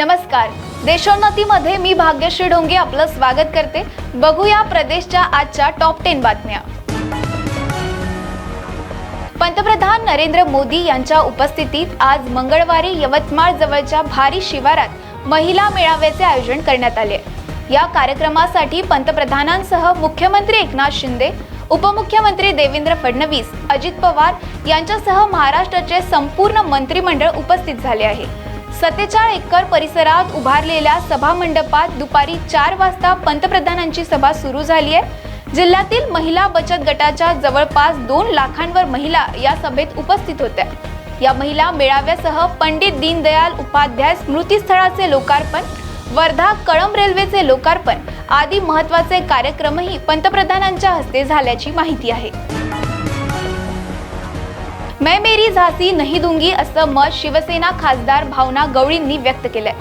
नमस्कार. देशोन्नतीमध्ये मी भाग्यश्री डोंगे आपलं स्वागत करते. बघूया प्रदेशच्या आजच्या टॉप टेन बातम्या. पंतप्रधान नरेंद्र मोदी यांच्या उपस्थितीत आज मंगळवारी यवतमाळ जवळच्या भारी शिवारात महिला मेळाव्याचे आयोजन करण्यात आले. या कार्यक्रमासाठी पंतप्रधानांसह मुख्यमंत्री एकनाथ शिंदे उपमुख्यमंत्री देवेंद्र फडणवीस अजित पवार यांच्यासह महाराष्ट्राचे संपूर्ण मंत्रिमंडळ उपस्थित झाले आहे. सत्तेचाळ एकर परिसरात उभारलेल्या सभा मंडपात दुपारी चार वाजता पंतप्रधानांची सभा सुरू झाली आहे. जिल्ह्यातील महिला बचत गटाच्या जवळपास दोन लाखांवर महिला या सभेत उपस्थित होत्या. या महिला मेळाव्यासह पंडित दीनदयाल उपाध्याय स्मृतीस्थळाचे लोकार्पण वर्धा कळंब रेल्वेचे लोकार्पण आदी महत्त्वाचे कार्यक्रमही पंतप्रधानांच्या हस्ते झाल्याची माहिती आहे. मैं मेरी झासी नाही दुंगी असं मत शिवसेना खासदार भावना गवळींनी व्यक्त केलंय.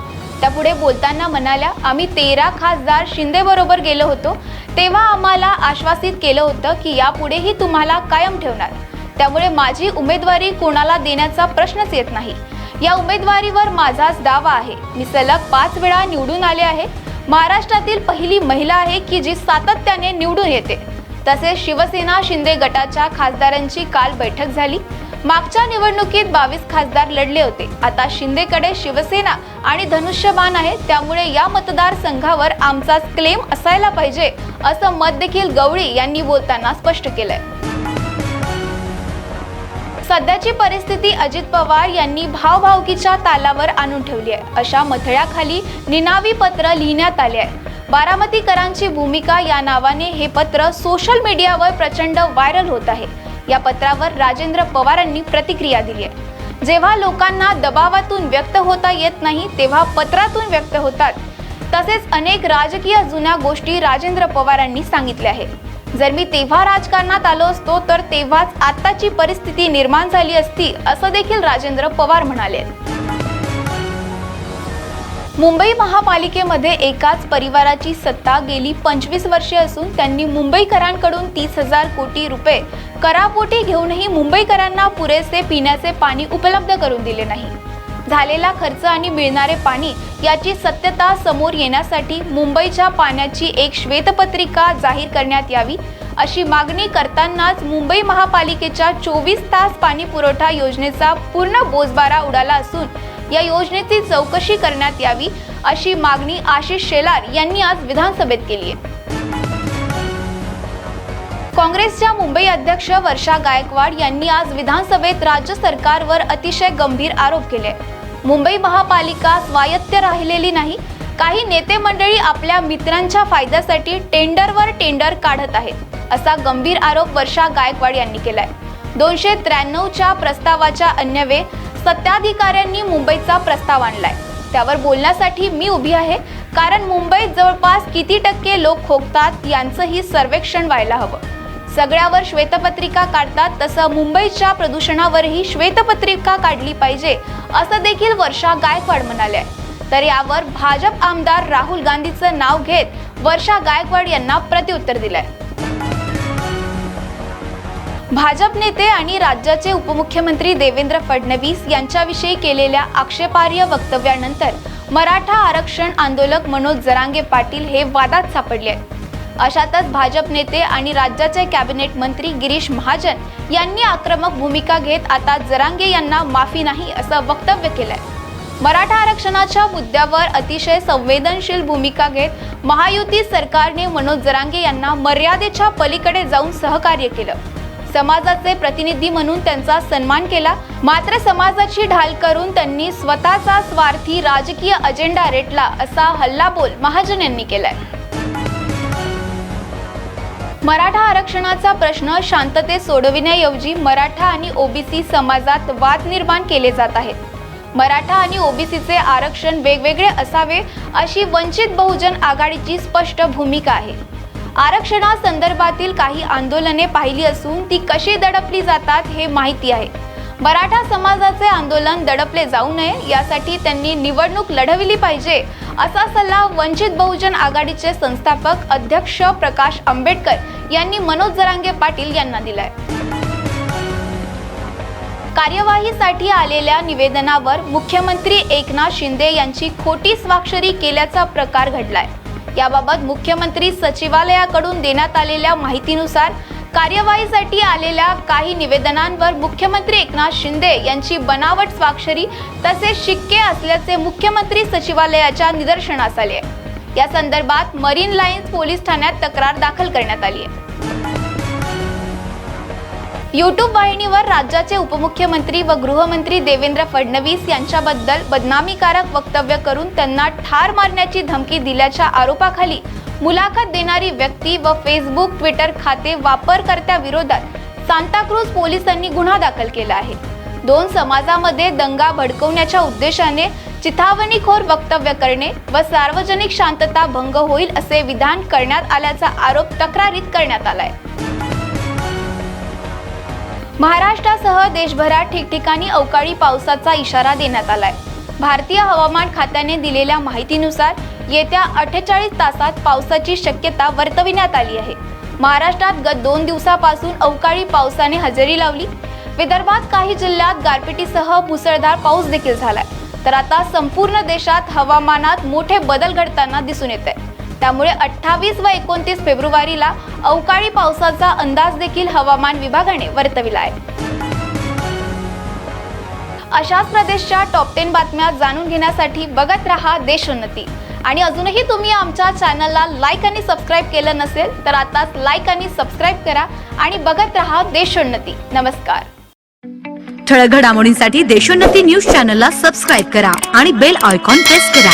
त्या पुढे बोलताना म्हणाल्या आम्ही तेरा खासदार शिंदे बरोबर गेलो होतो. तेव्हा आम्हाला आश्वासित केलं होतं की यापुढेही तुम्हाला कायम ठेवणार. त्यामुळे माझी उमेदवारी कोणाला देण्याचा प्रश्नच येत नाही. या उमेदवारीवर माझाच दावा आहे. मी सलग पाच वेळा निवडून आले आहे. महाराष्ट्रातील पहिली महिला आहे की जी सातत्याने निवडून येते. तसेच शिवसेना शिंदे गटाच्या खासदारांची काल बैठक झाली. मागच्या निवडणुकीत बावीस खासदार लढले होते. आता शिंदेकडे शिवसेना आणि धनुष्यबाण आहे. त्यामुळे या मतदारसंघावर आमचाच क्लेम असायला पाहिजे असं मत देखील गवळी यांनी बोलताना स्पष्ट केलंय. सध्याची परिस्थिती अजित पवार यांनी भावभावकीच्या तालावर आणून ठेवली आहे. अशा मथळ्याखाली निनावी पत्र लिहिण्यात आले आहे. बारामतीकरांची भूमिका या नावाने हे पत्र सोशल मीडियावर प्रचंड व्हायरल होत आहे. या पत्रावर राजेंद्र पवारांनी प्रतिक्रिया दिली आहे. जेव्हा लोकांना दबावातून व्यक्त होता येत नाही तेव्हा पत्रातून व्यक्त होतात. तसेच अनेक राजकीय जुन्या गोष्टी राजेंद्र पवारांनी सांगितल्या आहेत. जर मी तेव्हा राजकारणात आलो असतो तर तेव्हाच आत्ताची परिस्थिती निर्माण झाली असती असं देखील राजेंद्र पवार म्हणाले मुंबई महापालिकेमध्ये एकाच परिवाराची सत्ता गेली पंचवीस वर्षे असून त्यांनी मुंबईकरांकडून तीस हजार कोटी रुपये करापोटी घेऊनही मुंबईकरांना पुरेसे पिण्याचे पाणी उपलब्ध करून दिले नाही. झालेला खर्च आणि मिळणारे पाणी याची सत्यता समोर येण्यासाठी मुंबईच्या पाण्याची एक श्वेतपत्रिका जाहीर करण्यात यावी अशी मागणी करतानाच मुंबई महापालिकेच्या चोवीस तास पाणी पुरवठा योजनेचा पूर्ण बोजबारा उडाला असून या योजनेची चौकशी करण्यात यावी अशी मागणी आशिष शेलार यांनी आज विधानसभेत केली आहे. काँग्रेसच्या मुंबई अध्यक्ष वर्षा गायकवाड यांनी आज विधानसभेत राज्य सरकारवर अतिशय गंभीर आरोप केले. मुंबई महापालिका स्वायत्त राहिलेली नाही. काही नेते मंडळी आपल्या मित्रांच्या फायद्यासाठी टेंडरवर टेंडर काढत आहेत असा गंभीर आरोप वर्षा गायकवाड यांनी केलाय. दोनशे त्र्याण्णवच्या प्रस्तावाच्या अन्यवे सत्ताधिकाऱ्यांनी मुंबईचा प्रस्ताव आणलाय. त्यावर बोलण्यासाठी मी उभी आहे कारण मुंबईत जवळपास किती टक्के लोक खोकतात यांचंही सर्वेक्षण व्हायला हवं. सगळ्यावर श्वेतपत्रिका काढतात तसं मुंबईच्या प्रदूषणावरही श्वेतपत्रिका काढली पाहिजे असं देखील वर्षा गायकवाड म्हणाले तर यावर भाजप आमदार राहुल गांधीचं नाव घेत वर्षा गायकवाड यांना प्रत्युत्तर दिलंय. भाजप नेते आणि राज्याचे उपमुख्यमंत्री देवेंद्र फडणवीस यांच्याविषयी केलेल्या आक्षेपार्ह वक्तव्यानंतर मराठा आरक्षण आंदोलक मनोज जरांगे पाटील हे वादात सापडले आहेत. अशातच भाजप नेते आणि राज्याचे कॅबिनेट मंत्री गिरीश महाजन यांनी आक्रमक भूमिका घेत आता जरांगे यांना माफी नाही असं वक्तव्य केलंय. मराठा आरक्षणाच्या मुद्द्यावर अतिशय संवेदनशील भूमिका घेत महायुती सरकारने मनोज जरांगे यांना मर्यादेच्या पलीकडे जाऊन सहकार्य केलं. समाजाचे प्रतिनिधी म्हणून त्यांचा सन्मान केला. मात्र समाजाची ढाल करून त्यांनी स्वतःचा स्वार्थी राजकीय अजेंडा रेटला असा हल्लाबोल महाजन यांनी केलाय. मराठा आरक्षणाचा प्रश्न शांततेत सोडविण्याऐवजी मराठा आणि ओबीसी समाजात वाद निर्माण केले जात आहेत. मराठा आणि ओबीसीचे आरक्षण वेगवेगळे असावे अशी वंचित बहुजन आघाडीची स्पष्ट भूमिका आहे. आरक्षणासंदर्भातील काही आंदोलने पाहिली असून ती कशी दडपली जातात हे माहिती आहे. मराठा समाजाचे आंदोलन दडपले जाऊ नये यासाठी त्यांनी निवडणूक लढविली पाहिजे असा सल्ला वंचित बहुजन आघाडीचे संस्थापक अध्यक्ष प्रकाश आंबेडकर यांनी मनोज जरांगे पाटील यांना दिलाय. कार्यवाहीसाठी आलेल्या निवेदनावर मुख्यमंत्री एकनाथ शिंदे यांची खोटी स्वाक्षरी केल्याचा प्रकार घडलाय. याबाबत मुख्यमंत्री सचिवालयाकडून देण्यात आलेल्या माहितीनुसार कार्यवाहीसाठी आलेल्या काही निवेदनांवर मुख्यमंत्री एकनाथ शिंदे यांची बनावट स्वाक्षरी तसेच शिक्के असल्याचे मुख्यमंत्री सचिवालयाच्या निदर्शनास आले. या संदर्भात मरीन लाईन्स पोलीस ठाण्यात तक्रार दाखल करण्यात आली आहे. यूट्यूब वाहिनीवर राज्याचे उपमुख्यमंत्री व गृहमंत्री देवेंद्र फडणवीस यांच्याबद्दल बदनामीकारक वक्तव्य करून त्यांना ठार मारण्याची धमकी दिल्याच्या आरोपाखाली मुलाखत देणारी व्यक्ती व फेसबुक ट्विटर खाते वापरकर्त्याविरोधात सांताक्रूज पोलिसांनी गुन्हा दाखल केला आहे. दोन समाजामध्ये दंगा भडकवण्याच्या उद्देशाने चिथावणीखोर वक्तव्य करणे व सार्वजनिक शांतता भंग होईल असे विधान करण्यात आल्याचा आरोप तक्रारीत करण्यात आलाय. महाराष्ट्रासह देशभरात ठिकठिकाणी अवकाळी पावसाचा इशारा देण्यात आलाय. भारतीय हवामान खात्याने दिलेल्या माहितीनुसार येत्या अठ्ठेचाळीस तासात पावसाची शक्यता वर्तविण्यात आली आहे. महाराष्ट्रात गत दोन दिवसापासून अवकाळी पावसाने हजेरी लावली. विदर्भात काही जिल्ह्यात गारपिटीसह मुसळधार पाऊस देखील झालाय. तर आता संपूर्ण देशात हवामानात मोठे बदल घडताना दिसून येत आहे त्यामुळे अठ्ठावीस व एकोणतीस फेब्रुवारीला अवकाळी पावसाचा अंदाज देखील हवामान विभागाने वर्तविला आहे. अशाच प्रदेशच्या टॉप टेन बातम्या जाणून घेण्यासाठी बघत रहा देशोन्नती आणि अजूनही तुम्ही आमच्या चॅनलला लाईक आणि सबस्क्राईब केलं नसेल तर आताच लाईक आणि सबस्क्राईब करा आणि बघत रहा देशोन्नती नमस्कार. ठळक घडामोडींसाठी देशोन्नती न्यूज चॅनलला सबस्क्राईब करा आणि बेल आयकॉन प्रेस करा.